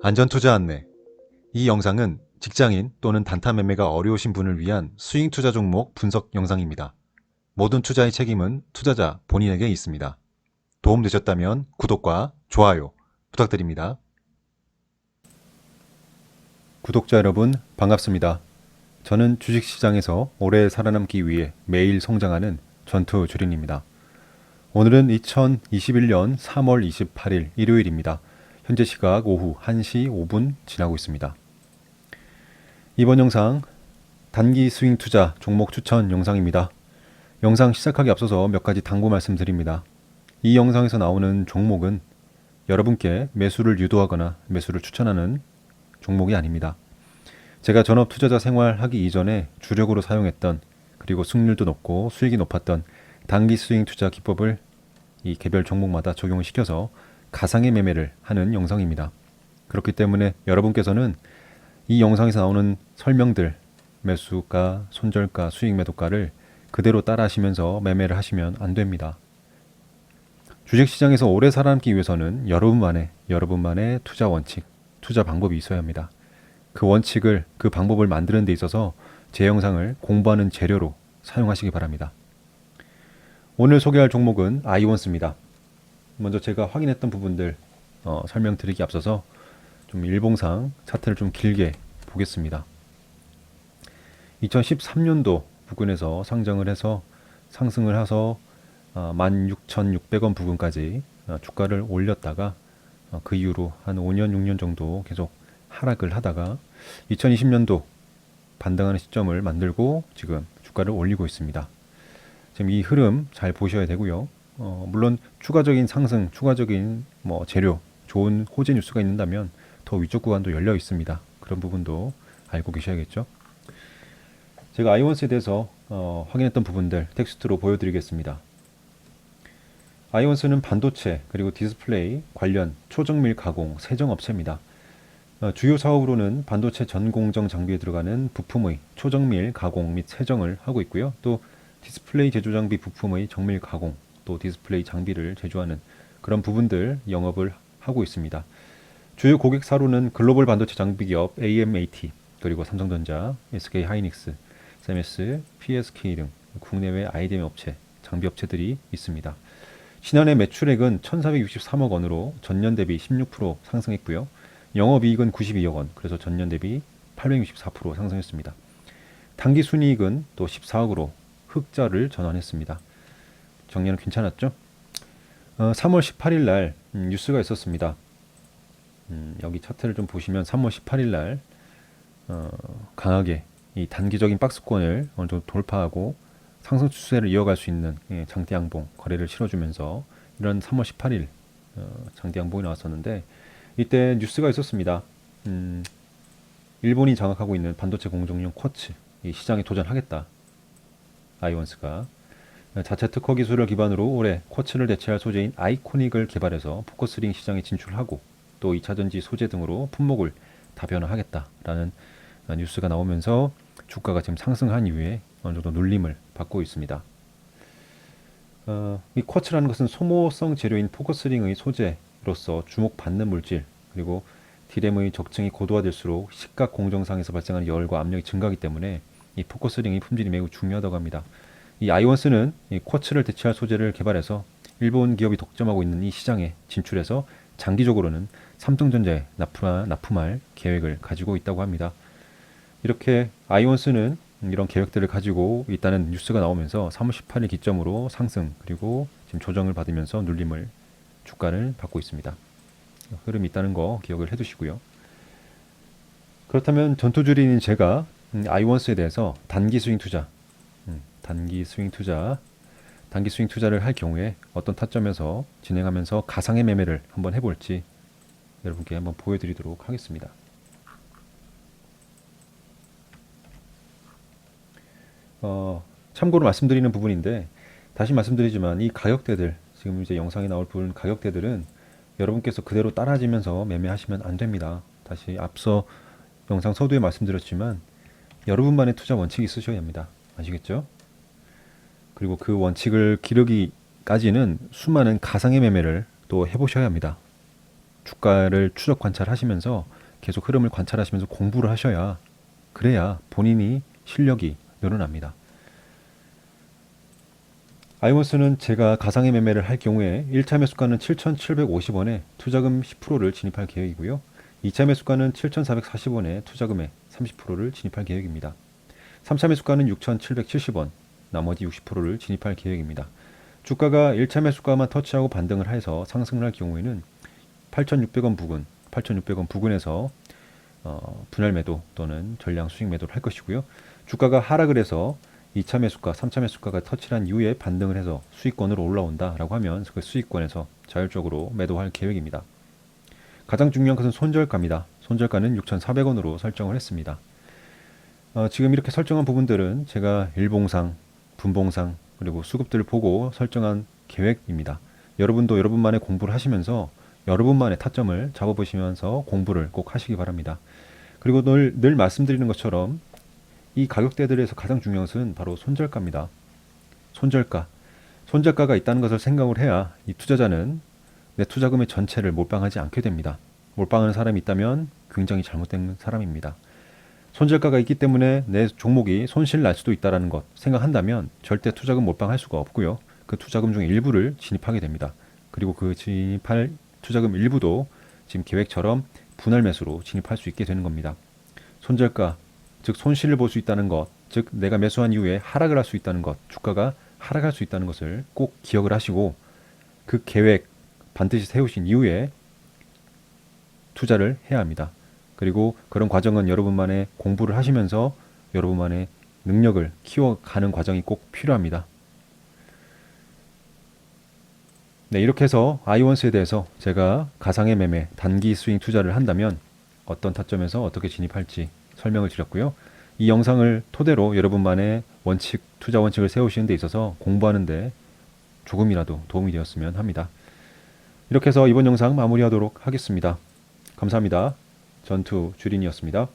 안전투자 안내. 이 영상은 직장인 또는 단타 매매가 어려우신 분을 위한 스윙 투자 종목 분석 영상입니다. 모든 투자의 책임은 투자자 본인에게 있습니다. 도움되셨다면 구독과 좋아요 부탁드립니다. 구독자 여러분 반갑습니다. 저는 주식시장에서 오래 살아남기 위해 매일 성장하는 전투 주린입니다. 오늘은 2021년 3월 28일 일요일입니다. 현재 시각 오후 1시 5분 지나고 있습니다. 이번 영상 단기 스윙 투자 종목 추천 영상입니다. 영상 시작하기 앞서서 몇 가지 당부 말씀드립니다. 이 영상에서 나오는 종목은 여러분께 매수를 유도하거나 매수를 추천하는 종목이 아닙니다. 제가 전업 투자자 생활하기 이전에 주력으로 사용했던 그리고 승률도 높고 수익이 높았던 단기 스윙 투자 기법을 이 개별 종목마다 적용을 시켜서 가상의 매매를 하는 영상입니다. 그렇기 때문에 여러분께서는 이 영상에서 나오는 설명들, 매수가, 손절가, 수익 매도가를 그대로 따라 하시면서 매매를 하시면 안 됩니다. 주식시장에서 오래 살아남기 위해서는 여러분만의, 여러분만의 투자 원칙, 투자 방법이 있어야 합니다. 그 원칙을, 그 방법을 만드는 데 있어서 제 영상을 공부하는 재료로 사용하시기 바랍니다. 오늘 소개할 종목은 아이원스입니다. 먼저 제가 확인했던 부분들 어, 설명드리기 앞서서 좀 일봉상 차트를 좀 길게 보겠습니다. 2013년도 부근에서 상장을 해서 상승을 해서 어, 16,600원 부근까지 어, 주가를 올렸다가 어, 그 이후로 한 5년 6년 정도 계속 하락을 하다가 2020년도 반등하는 시점을 만들고 지금 주가를 올리고 있습니다. 지금 이 흐름 잘 보셔야 되고요. 어, 물론 추가적인 상승, 추가적인 뭐 재료, 좋은 호재 뉴스가 있는다면 더 위쪽 구간도 열려 있습니다. 그런 부분도 알고 계셔야겠죠. 제가 아이원스에 대해서 어, 확인했던 부분들 텍스트로 보여드리겠습니다. 아이원스는 반도체 그리고 디스플레이 관련 초정밀 가공 세정 업체입니다. 어, 주요 사업으로는 반도체 전공정 장비에 들어가는 부품의 초정밀 가공 및 세정을 하고 있고요. 또 디스플레이 제조 장비 부품의 정밀 가공, 또 디스플레이 장비를 제조하는 그런 부분들 영업을 하고 있습니다. 주요 고객 사로는 글로벌 반도체 장비 기업 AMAT, 그리고 삼성전자, SK 하이닉스, SMS, PSK 등 국내외 IDM 업체, 장비 업체들이 있습니다. 신한의 매출액은 1,463억 원으로 전년 대비 16% 상승했고요. 영업이익은 92억 원, 그래서 전년 대비 864% 상승했습니다. 단기 순이익은 또 14억으로 흑자를 전환했습니다. 정리는 괜찮았죠? 어, 3월 18일 날 음, 뉴스가 있었습니다. 음, 여기 차트를 좀 보시면 3월 18일 날 어, 강하게 이 단기적인 박스권을 어느 정도 돌파하고 상승 추세를 이어갈 수 있는 예, 장대 양봉 거래를 실어주면서 이런 3월 18일 어, 장대 양봉이 나왔었는데 이때 뉴스가 있었습니다. 음, 일본이 장악하고 있는 반도체 공정용 쿼츠 이 시장에 도전하겠다. 아이원스가 자체 특허 기술을 기반으로 올해 쿼츠를 대체할 소재인 아이코닉을 개발해서 포커스링 시장에 진출하고 또 2차 전지 소재 등으로 품목을 다변화하겠다라는 어, 뉴스가 나오면서 주가가 지금 상승한 이후에 어느 정도 눌림을 받고 있습니다. 어, 이 쿼츠라는 것은 소모성 재료인 포커스링의 소재로서 주목받는 물질 그리고 디램의 적층이 고도화될수록 시각 공정상에서 발생하는 열과 압력이 증가하기 때문에 이 포커스링의 품질이 매우 중요하다고 합니다. 이 아이원스는 이 쿼츠를 대체할 소재를 개발해서 일본 기업이 독점하고 있는 이 시장에 진출해서 장기적으로는 삼성전자에 납품, 납품할 계획을 가지고 있다고 합니다. 이렇게 아이원스는 이런 계획들을 가지고 있다는 뉴스가 나오면서 3월 18일 기점으로 상승 그리고 지금 조정을 받으면서 눌림을 주가를 받고 있습니다. 흐름이 있다는 거 기억을 해두시고요. 그렇다면 전투주리인 제가 음, 아이원스에 대해서 단기 스윙 투자, 음, 단기 스윙 투자, 단기 스윙 투자를 할 경우에 어떤 타점에서 진행하면서 가상의 매매를 한번 해볼지 여러분께 한번 보여드리도록 하겠습니다. 어, 참고로 말씀드리는 부분인데 다시 말씀드리지만 이 가격대들 지금 이제 영상에 나올 부분 가격대들은 여러분께서 그대로 따라지면서 매매하시면 안 됩니다. 다시 앞서 영상 서두에 말씀드렸지만 여러분만의 투자 원칙이 있으셔야 합니다. 아시겠죠? 그리고 그 원칙을 기르기까지는 수많은 가상의 매매를 또 해보셔야 합니다. 주가를 추적 관찰하시면서 계속 흐름을 관찰하시면서 공부를 하셔야 그래야 본인이 실력이 늘어납니다. 아이원스는 제가 가상의 매매를 할 경우에 1차 매수가는 7,750원에 투자금 10%를 진입할 계획이고요. 2차 매수가는 7,440원에 투자금의 30%를 진입할 계획입니다. 3차 매수가는 6,770원, 나머지 60%를 진입할 계획입니다. 주가가 1차 매수가만 터치하고 반등을 해서 상승을 할 경우에는 8,600원 부근, 8,600원 부근에서 어, 분할 매도 또는 전량 수익 매도를 할 것이고요. 주가가 하락을 해서 2차 매수가, 3차 매수가가 터치한 이후에 반등을 해서 수익권으로 올라온다라고 하면 그 수익권에서 자율적으로 매도할 계획입니다. 가장 중요한 것은 손절가입니다. 손절가는 6,400원으로 설정을 했습니다. 어, 지금 이렇게 설정한 부분들은 제가 일봉상, 분봉상 그리고 수급들을 보고 설정한 계획입니다. 여러분도 여러분만의 공부를 하시면서 여러분만의 타점을 잡아보시면서 공부를 꼭 하시기 바랍니다. 그리고 늘, 늘 말씀드리는 것처럼 이 가격대들에서 가장 중요한 것은 바로 손절가입니다. 손절가. 손절가가 있다는 것을 생각을 해야 이 투자자는 내 투자금의 전체를 몰빵하지 않게 됩니다. 몰빵하는 사람이 있다면 굉장히 잘못된 사람입니다. 손절가가 있기 때문에 내 종목이 손실 날 수도 있다는 것 생각한다면 절대 투자금 몰빵할 수가 없고요. 그 투자금 중에 일부를 진입하게 됩니다. 그리고 그 진입할 투자금 일부도 지금 계획처럼 분할 매수로 진입할 수 있게 되는 겁니다. 손절가, 즉 손실을 볼 수 있다는 것, 즉 내가 매수한 이후에 하락을 할 수 있다는 것, 주가가 하락할 수 있다는 것을 꼭 기억을 하시고 그 계획 반드시 세우신 이후에 투자를 해야 합니다. 그리고 그런 과정은 여러분만의 공부를 하시면서 여러분만의 능력을 키워가는 과정이 꼭 필요합니다. 네, 이렇게 해서 아이원스에 대해서 제가 가상의 매매, 단기 스윙 투자를 한다면 어떤 타점에서 어떻게 진입할지 설명을 드렸고요. 이 영상을 토대로 여러분만의 원칙, 투자 원칙을 세우시는 데 있어서 공부하는데 조금이라도 도움이 되었으면 합니다. 이렇게 해서 이번 영상 마무리하도록 하겠습니다. 감사합니다. 전투 주린이었습니다.